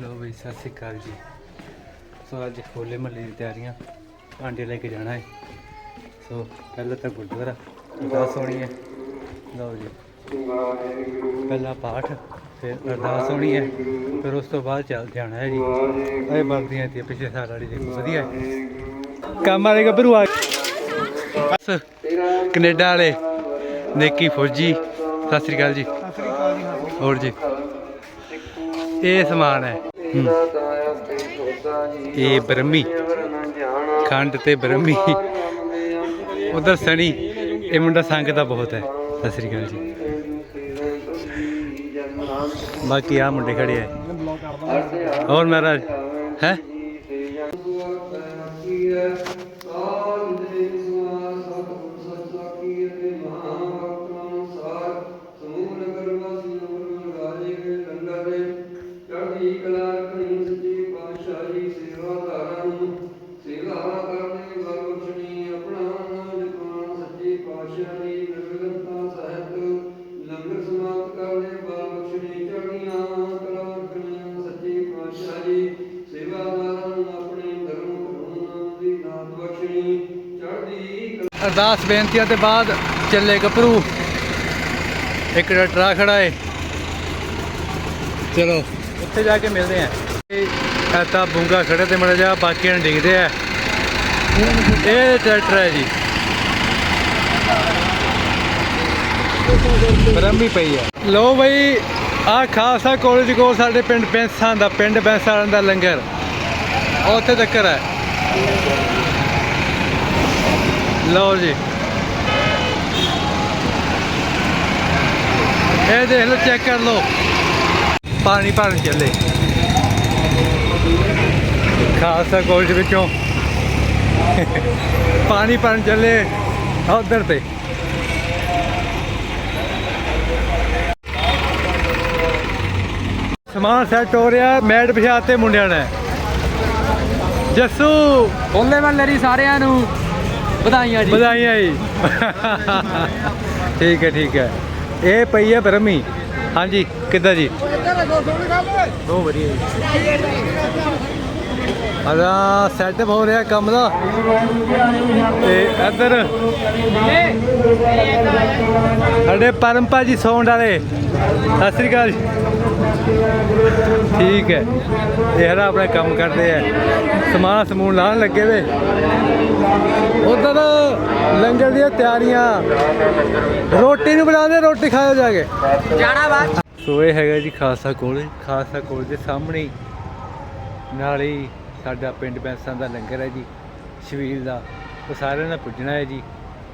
ਲੋ ਬਈ ਸਤਿ ਸ਼੍ਰੀ ਅਕਾਲ ਜੀ। ਸੋ ਅੱਜ ਹੋਲੇ ਮਹੱਲੇ ਦੀ ਤਿਆਰੀਆਂ ਭਾਂਡੇ ਲੈ ਕੇ ਜਾਣਾ ਹੈ ਸੋ ਪਹਿਲਾਂ ਤਾਂ ਗੁਰਦੁਆਰਾ ਅਰਦਾਸ ਹੋਣੀ ਹੈ ਲਓ ਜੀ। ਪਹਿਲਾ ਪਾਠ ਫਿਰ ਅਰਦਾਸ ਹੋਣੀ ਹੈ ਫਿਰ ਉਸ ਤੋਂ ਬਾਅਦ ਚੱਲ ਜਾਣਾ ਹੈ ਜੀ। ਇਹ ਵਰਦੀਆਂ ਤੇ ਪਿਛਲੇ ਸਾਲ ਵਾਲੀ ਦੇਖੋ ਵਧੀਆ ਕੰਮ ਵਾਲੇ ਗੱਭਰੂ ਆ ਬਸ ਕੈਨੇਡਾ ਵਾਲੇ ਨੇਕੀ ਫੌਜੀ। ਸਤਿ ਸ੍ਰੀ ਅਕਾਲ ਜੀ। ਹੋਰ ਜੀ। ਇਹ ਸਮਾਨ ਹੂੰ। ਇਹ ਬ੍ਰਹਮੀ। ਖੰਡ ਤੇ ਬ੍ਰਹਮੀ। ਉਧਰ ਸਣੀ ਇਹ ਮੁੰਡਾ ਸੰਗ ਦਾ ਬਹੁਤ ਹੈ। ਸਤਿ ਸ੍ਰੀ ਅਕਾਲ ਜੀ। ਬਾਕੀ ਆ ਮੁੰਡੇ ਖੜੇ ਹੈ ਹੋਰ ਮਹਾਰਾਜ ਹੈ? ਲੰਗਰ ਸਮਾਪਤ ਕਰਨੇ ਬਾਲ ਬਖਸ਼ਣੀ ਕਲਾ ਰੱਖਣੀਆਂ ਸੱਚੇ ਪਾਤਸ਼ਾਹ ਜੀ ਸੇਵਾਦਾਰਾਂ ਆਪਣੇ ਧਰਮ ਕਰੂਣਾ ਦੀ ਦਾਤ ਬਖਸ਼ਣੀ ਚੜ੍ਹਦੀ ਅਰਦਾਸ ਬੇਨਤੀਆਂ ਤੇ ਬਾਅਦ ਚੱਲੇ ਗੱਭਰੂ। ਇੱਕ ਟਰਾ ਖੜਾ ਏ। ਚਲੋ। ਉੱਥੇ ਜਾ ਕੇ ਮਿਲਦੇ ਆ ਇਹ ਤਾਂ ਬੁੰਗਾ ਖੜੇ ਤੇ ਮੜਾ ਜਾ ਬਾਕੀਆਂ ਨੂੰ ਡਿੱਗਦੇ ਆ। ਇਹ ਟਰੈਕਟਰ ਹੈ ਜੀ। ਬ੍ਰਹਮੀ ਪਈ ਹੈ ਲੋ ਬਈ ਆ ਖਾਲਸਾ ਕਾਲਜ ਕੋਲ ਸਾਡੇ ਪਿੰਡ ਬੈਂਸਾਂ ਦਾ, ਪਿੰਡ ਪੈਂਸਾਂ ਦਾ ਲੰਗਰ। ਉੱਥੇ ਤੱਕ ਹੈ। ਲਓ ਜੀ। ਇਹ ਦੇਖ ਲਓ, ਚੈੱਕ ਕਰ ਲਓ। ਪਾਣੀ ਭਰਨ ਚੱਲੇ। ਖਾਲਸਾ ਕਾਲਜ ਵਿੱਚੋਂ। ਪਾਣੀ ਭਰਨ ਚੱਲੇ ਉਧਰ ਤੇ। ਸਮਾਨ ਸੈੱਟ ਹੋ ਰਿਹਾ ਮੈਟ ਵਿਛਾਤੇ ਮੁੰਡਿਆਂ ਨੇ। ਜੱਸੂ। ਮਹੱਲੇ ਦੀ ਸਾਰਿਆਂ ਨੂੰ। ਵਧਾਈਆਂ ਜੀ। ਵਧਾਈਆਂ ਜੀ। ਠੀਕ ਹੈ ਠੀਕ ਹੈ। ਇਹ ਪਈ ਹੈ ਬਰਮੀ ਹਾਂਜੀ ਕਿੱਦਾਂ ਜੀ? ਬਹੁਤ ਵਧੀਆ ਜੀ। ਸੈਟਅਪ ਹੋ ਰਿਹਾ ਕੰਮ ਦਾ। ਤੇ ਇੱਧਰ ਸਾਡੇ ਪਰਮਪਾ ਜੀ ਸੌਂਡ ਵਾਲੇ, ਸਤਿ ਸ੍ਰੀ ਅਕਾਲ ਜੀ। ਠੀਕ ਹੈ। ਇਹ ਹਰਾ ਆਪਣਾ ਕੰਮ ਕਰਦੇ ਆ। ਸਮਾਨ ਸਮੂਨ ਲਾਣ ਲੱਗੇ ਵੇ। ਉਧਰ ਲੰਗਰ ਦੀਆਂ ਤਿਆਰੀਆਂ। ਰੋਟੀ ਨੂੰ ਬਣਾਉਂਦੇ ਰੋਟੀ ਖਾਓ ਜਾ ਕੇ। ਜਾਣਾ ਬਾਅਦ ਸੋ ਇਹ ਹੈਗਾ ਜੀ ਖਾਲਸਾ ਕਾਲਜ ਖਾਲਸਾ ਕਾਲਜ ਦੇ ਸਾਹਮਣੇ ਹੀ। ਨਾਲ ਹੀ ਸਾਡਾ ਪਿੰਡ ਬੈਂਸਾਂ ਦਾ ਲੰਗਰ ਹੈ ਜੀ ਸ਼ਵੀਲ ਦਾ। ਉਹ ਸਾਰਿਆਂ ਨੇ ਪੁੱਜਣਾ ਹੈ ਜੀ।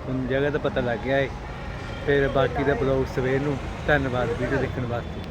ਤੁਹਾਨੂੰ ਜਗ੍ਹਾ ਦਾ ਪਤਾ ਲੱਗ ਗਿਆ ਹੈ ਫਿਰ ਬਾਕੀ ਦਾ ਬਲੌਗ ਸਵੇਰ ਨੂੰ। ਧੰਨਵਾਦ ਵੀਡੀਓ ਦੇਖਣ ਵਾਸਤੇ।